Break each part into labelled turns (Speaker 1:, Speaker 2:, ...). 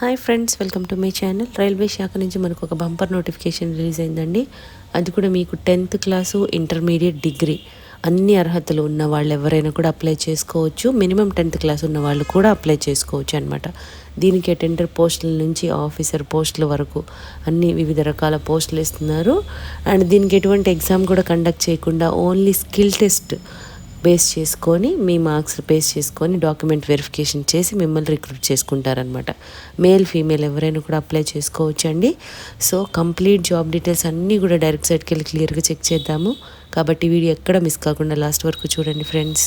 Speaker 1: Hi friends welcome to my channel railway శాఖ నుంచి మనకు ఒక బంపర్ నోటిఫికేషన్ రిలీజ్ అయిందండి. అది కూడా మీకు టెన్త్ క్లాసు ఇంటర్మీడియట్ డిగ్రీ అన్ని అర్హతలు ఉన్న వాళ్ళు ఎవరైనా కూడా అప్లై చేసుకోవచ్చు. మినిమం టెన్త్ క్లాస్ ఉన్న వాళ్ళు కూడా అప్లై చేసుకోవచ్చు అనమాట దీనికి అటెండర్ పోస్టుల నుంచి ఆఫీసర్ పోస్టుల వరకు అన్ని వివిధ రకాల పోస్టులు ఇస్తున్నారు. అండ్ దీనికి ఎటువంటి ఎగ్జామ్ కూడా కండక్ట్ చేయకుండా ఓన్లీ స్కిల్ టెస్ట్ బేస్ చేసుకొని మీ మార్క్స్ బేస్ చేసుకొని డాక్యుమెంట్ వెరిఫికేషన్ చేసి మిమ్మల్ని రిక్రూట్ చేసుకుంటారనమాట మేల్ ఫీమేల్ ఎవరైనా కూడా అప్లై చేసుకోవచ్చు అండి సో కంప్లీట్ జాబ్ డీటెయిల్స్ అన్నీ కూడా డైరెక్ట్ సైట్కి వెళ్ళి క్లియర్గా చెక్ చేద్దాము. కాబట్టి వీడియో ఎక్కడ మిస్ కాకుండా లాస్ట్ వరకు చూడండి ఫ్రెండ్స్.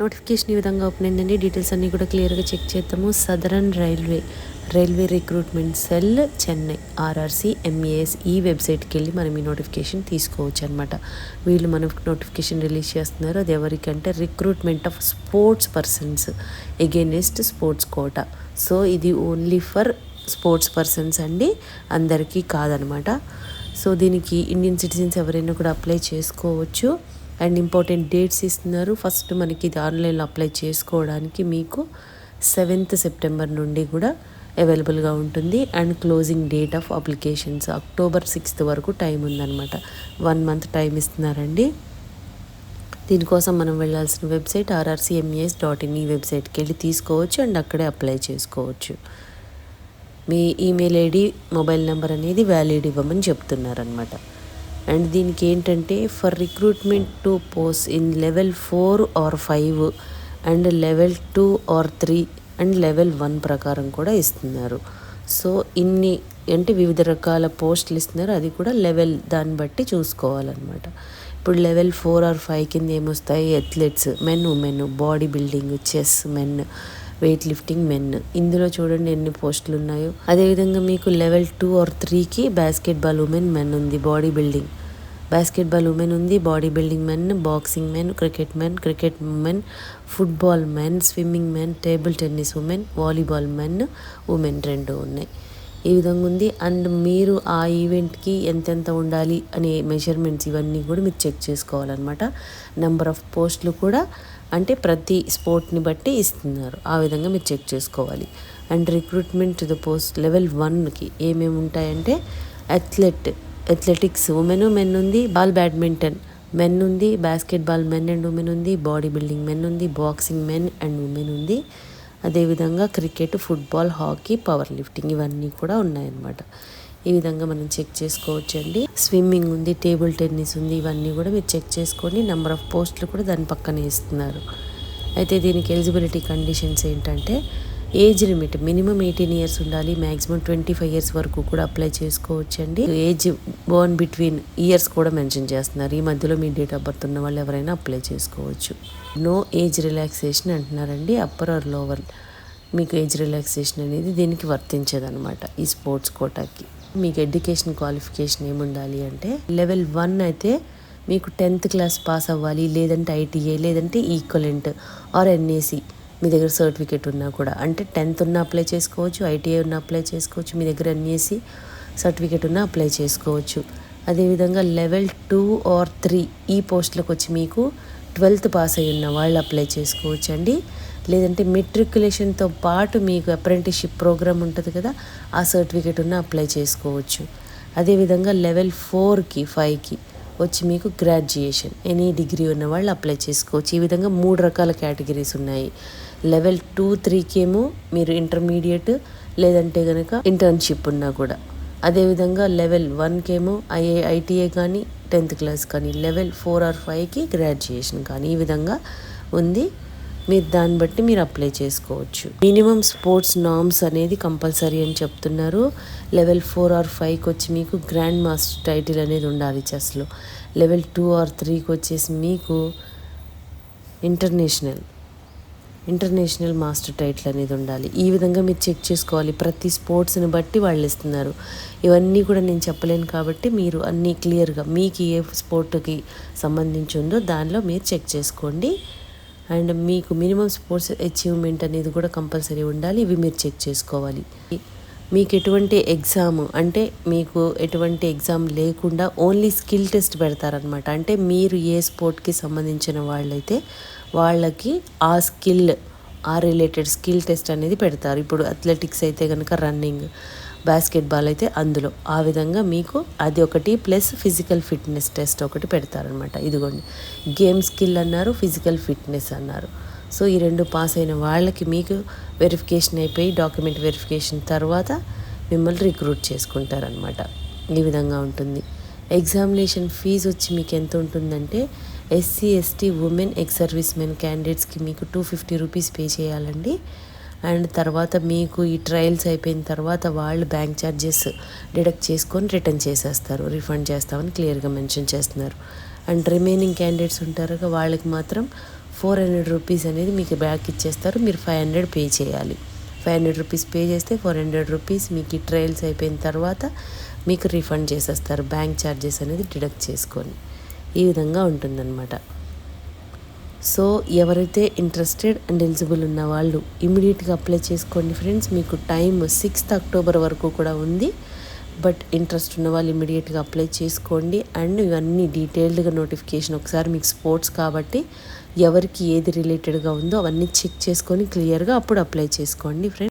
Speaker 1: నోటిఫికేషన్ ఈ విధంగా ఓపెన్ అయిందండి. డీటెయిల్స్ అన్నీ కూడా క్లియర్గా చెక్ చేద్దాము. Southern railway railway recruitment cell Chennai RRC MAS ఈ వెబ్సైట్కి వెళ్ళి మనం ఈ నోటిఫికేషన్ తీసుకోవచ్చు అనమాట వీళ్ళు మనకు నోటిఫికేషన్ రిలీజ్ చేస్తున్నారు. అది ఎవరికంటే recruitment of sports persons against sports quota so ఇది ఓన్లీ ఫర్ స్పోర్ట్స్ పర్సన్స్ అండి. అందరికీ కాదనమాట సో దీనికి ఇండియన్ సిటిజన్స్ ఎవరైనా కూడా అప్లై చేసుకోవచ్చు. అండ్ ఇంపార్టెంట్ డేట్స్ ఇస్తున్నారు. ఫస్ట్ మనకి ఇది ఆన్లైన్లో అప్లై చేసుకోవడానికి మీకు సెవెంత్ సెప్టెంబర్ నుండి కూడా అవైలబుల్గా ఉంటుంది. And closing date of applications October sixth వరకు టైం ఉందన్నమాట. వన్ మంత్ టైం ఇస్తున్నారండి. దీనికోసం మనం వెళ్ళాల్సిన వెబ్సైట్ ఆర్ఆర్సీఎంఏఎస్ డాట్ ఇన్ ఈ వెబ్సైట్కి వెళ్ళి తీసుకోవచ్చు అండ్ అక్కడే అప్లై చేసుకోవచ్చు. మీ ఈమెయిల్ ఐడి మొబైల్ నెంబర్ అనేది వ్యాలిడ్ ఇవ్వమని చెప్తున్నారనమాట అండ్ దీనికి ఏంటంటే for recruitment to post in level four or five and level two or three and level one ప్రకారం కూడా ఇస్తున్నారు. సో ఇన్ని అంటే వివిధ రకాల పోస్టులు ఇస్తున్నారు. అది కూడా లెవెల్ దాన్ని బట్టి చూసుకోవాలన్నమాట. ఇప్పుడు లెవెల్ ఫోర్ ఆర్ ఫైవ్ కింద ఏమొస్తాయి? Athletes men women body building chess men weight lifting men ఇందులో చూడండి ఎన్ని పోస్టులు ఉన్నాయో. అదేవిధంగా మీకు లెవెల్ టూ ఆర్ త్రీకి బాస్కెట్బాల్ ఉమెన్ మెన్ ఉంది. బాడీ బిల్డింగ్ బాస్కెట్బాల్ ఉమెన్ ఉంది body building men boxing men cricket men cricket women football men swimming men table tennis women volleyball men women రెండు ఉన్నాయి. ఈ విధంగా ఉంది. అండ్ మీరు ఆ ఈవెంట్కి ఎంతెంత ఉండాలి అనే మెజర్మెంట్స్ ఇవన్నీ కూడా మీరు చెక్ చేసుకోవాలన్నమాట. నెంబర్ ఆఫ్ పోస్టులు కూడా అంటే ప్రతి స్పోర్ట్ని బట్టి ఇస్తున్నారు. ఆ విధంగా మీరు చెక్ చేసుకోవాలి. And recruitment to the post level వన్కి ఏమేమి ఉంటాయంటే అథ్లెట్ అథ్లెటిక్స్ ఉమెన్ మెన్ ఉంది బాల్ బ్యాడ్మింటన్ మెన్ ఉంది బాస్కెట్బాల్ మెన్ అండ్ ఉమెన్ ఉంది బాడీ బిల్డింగ్ మెన్ ఉంది బాక్సింగ్ మెన్ అండ్ ఉమెన్ ఉంది అదేవిధంగా cricket football hockey power lifting ఇవన్నీ కూడా ఉన్నాయన్నమాట. ఈ విధంగా మనం చెక్ చేసుకోవచ్చు అండి స్విమ్మింగ్ ఉంది టేబుల్ టెన్నిస్ ఉంది ఇవన్నీ కూడా మీరు చెక్ చేసుకొని నెంబర్ ఆఫ్ పోస్టులు కూడా దాని పక్కనే ఇస్తున్నారు. అయితే దీనికి ఎలిజిబిలిటీ కండిషన్స్ ఏంటంటే age limit minimum eighteen years ఉండాలి మ్యాక్సిమం ట్వంటీ ఫైవ్ ఇయర్స్ వరకు కూడా అప్లై చేసుకోవచ్చు అండి ఏజ్ బోర్న్ బిట్వీన్ ఇయర్స్ కూడా మెన్షన్ చేస్తున్నారు. ఈ మధ్యలో మీ డేట్ ఆఫ్ బర్త్ ఉన్న వాళ్ళు ఎవరైనా అప్లై చేసుకోవచ్చు. నో ఏజ్ రిలాక్సేషన్ అంటున్నారండి. అప్పర్ ఆర్ లోవర్ మీకు ఏజ్ రిలాక్సేషన్ అనేది దీనికి వర్తించదనమాట ఈ స్పోర్ట్స్ కోటాకి. మీకు ఎడ్యుకేషన్ క్వాలిఫికేషన్ ఏముండాలి అంటే లెవెల్ వన్ అయితే మీకు టెన్త్ క్లాస్ పాస్ అవ్వాలి లేదంటే ఐటీఐ లేదంటే ఈక్వలెంట్ ఆర్ ఎన్ఏసి. మీ దగ్గర సర్టిఫికేట్ ఉన్నా కూడా. అంటే టెన్త్ ఉన్న అప్లై చేసుకోవచ్చు ఐటీఐ ఉన్న అప్లై చేసుకోవచ్చు మీ దగ్గర ఎన్ఏసి సర్టిఫికేట్ ఉన్న అప్లై చేసుకోవచ్చు. అదేవిధంగా లెవెల్ టూ ఆర్ త్రీ ఈ పోస్టులకు వచ్చి మీకు ట్వెల్త్ పాస్ అయి ఉన్న వాళ్ళు అప్లై చేసుకోవచ్చు అండి లేదంటే మెట్రికులేషన్తో పాటు మీకు అప్రెంటిస్షిప్ ప్రోగ్రామ్ ఉంటుంది కదా ఆ సర్టిఫికేట్ ఉన్న అప్లై చేసుకోవచ్చు. అదేవిధంగా లెవెల్ ఫోర్కి ఫైవ్కి వచ్చి మీకు గ్రాడ్యుయేషన్ ఎనీ డిగ్రీ ఉన్న వాళ్ళు అప్లై చేసుకోవచ్చు. ఈ విధంగా మూడు రకాల కేటగిరీస్ ఉన్నాయి. లెవెల్ టూ త్రీకి ఏమో మీరు ఇంటర్మీడియట్ లేదంటే కనుక ఇంటర్న్షిప్ ఉన్నా కూడా. అదేవిధంగా లెవెల్ వన్కేమో ఏమో ఐఏ ఐటీఏ కానీ టెన్త్ క్లాస్ కానీ లెవెల్ ఫోర్ ఆర్ ఫైవ్కి గ్రాడ్యుయేషన్ కానీ ఈ విధంగా ఉంది. మీరు దాన్ని బట్టి మీరు అప్లై చేసుకోవచ్చు. మినిమం స్పోర్ట్స్ నామ్స్ అనేది కంపల్సరీ అని చెప్తున్నారు. లెవెల్ ఫోర్ ఆర్ ఫైవ్కి వచ్చి మీకు గ్రాండ్ మాస్టర్ టైటిల్ అనేది ఉండాలి చెస్లో. లెవెల్ టూ ఆర్ త్రీకి వచ్చేసి మీకు ఇంటర్నేషనల్ ఇంటర్నేషనల్ మాస్టర్ టైటిల్ అనేది ఉండాలి. ఈ విధంగా మీరు చెక్ చేసుకోవాలి. ప్రతి స్పోర్ట్స్ని బట్టి వాళ్ళు ఇస్తున్నారు. ఇవన్నీ కూడా నేను చెప్పలేను కాబట్టి మీరు అన్నీ క్లియర్గా మీకు ఏ స్పోర్ట్కి సంబంధించి ఉందో దానిలో మీరు చెక్ చేసుకోండి. అండ్ మీకు మినిమం స్పోర్ట్స్ అచీవ్మెంట్ అనేది కూడా కంపల్సరీ ఉండాలి. ఇవి మీరు చెక్ చేసుకోవాలి. మీకు ఎటువంటి ఎగ్జామ్ అంటే మీకు ఎటువంటి ఎగ్జామ్ లేకుండా ఓన్లీ స్కిల్ టెస్ట్ పెడతారనమాట అంటే మీరు ఏ స్పోర్ట్కి సంబంధించిన వాళ్ళైతే వాళ్ళకి ఆ స్కిల్ ఆ రిలేటెడ్ స్కిల్ టెస్ట్ అనేది పెడతారు. ఇప్పుడు అథ్లెటిక్స్ అయితే కనుక రన్నింగ్ బాస్కెట్బాల్ అయితే అందులో. ఆ విధంగా మీకు అది ఒకటి ప్లస్ ఫిజికల్ ఫిట్నెస్ టెస్ట్ ఒకటి పెడతారనమాట ఇదిగోండి. గేమ్ స్కిల్ అన్నారు ఫిజికల్ ఫిట్నెస్ అన్నారు. సో ఈ రెండు పాస్ అయిన వాళ్ళకి మీకు వెరిఫికేషన్ అయిపోయి డాక్యుమెంట్ వెరిఫికేషన్ తర్వాత మిమ్మల్ని రిక్రూట్ చేసుకుంటారనమాట ఈ విధంగా ఉంటుంది. ఎగ్జామినేషన్ ఫీజు వచ్చి మీకు ఎంత ఉంటుందంటే SC ST women ex service men క్యాండిడేట్స్కి మీకు టూ ఫిఫ్టీ రూపీస్ పే చేయాలండి. అండ్ తర్వాత మీకు ఈ ట్రయల్స్ అయిపోయిన తర్వాత వాళ్ళు బ్యాంక్ ఛార్జెస్ డిడక్ట్ చేసుకొని రిటర్న్ చేసేస్తారు రిఫండ్ చేస్తామని క్లియర్గా మెన్షన్ చేస్తున్నారు. అండ్ రిమైనింగ్ క్యాండిడేట్స్ ఉంటారు వాళ్ళకి మాత్రం ఫోర్ హండ్రెడ్ రూపీస్ అనేది మీకు బ్యాక్ ఇచ్చేస్తారు మీరు ఫైవ్ హండ్రెడ్ పే చేయాలి. ఫైవ్ హండ్రెడ్ రూపీస్ పే చేస్తే ఫోర్ హండ్రెడ్ రూపీస్ మీకు ఈ ట్రయల్స్ అయిపోయిన తర్వాత మీకు రిఫండ్ చేసేస్తారు బ్యాంక్ ఛార్జెస్ అనేది డిడక్ట్ చేసుకొని. ఈ విధంగా ఉంటుందన్నమాట. సో ఎవరైతే ఇంట్రెస్టెడ్ అండ్ ఎలిజిబుల్ ఉన్న వాళ్ళు ఇమీడియట్గా అప్లై చేసుకోండి ఫ్రెండ్స్ మీకు టైం సిక్స్త్ అక్టోబర్ వరకు కూడా ఉంది. బట్ ఇంట్రెస్ట్ ఉన్న వాళ్ళు ఇమీడియట్గా అప్లై చేసుకోండి. అండ్ ఇవన్నీ డీటెయిల్డ్గా నోటిఫికేషన్ ఒకసారి మీకు స్పోర్ట్స్ కాబట్టి ఎవరికి ఏది రిలేటెడ్గా ఉందో అవన్నీ చెక్ చేసుకొని క్లియర్గా అప్పుడు అప్లై చేసుకోండి ఫ్రెండ్స్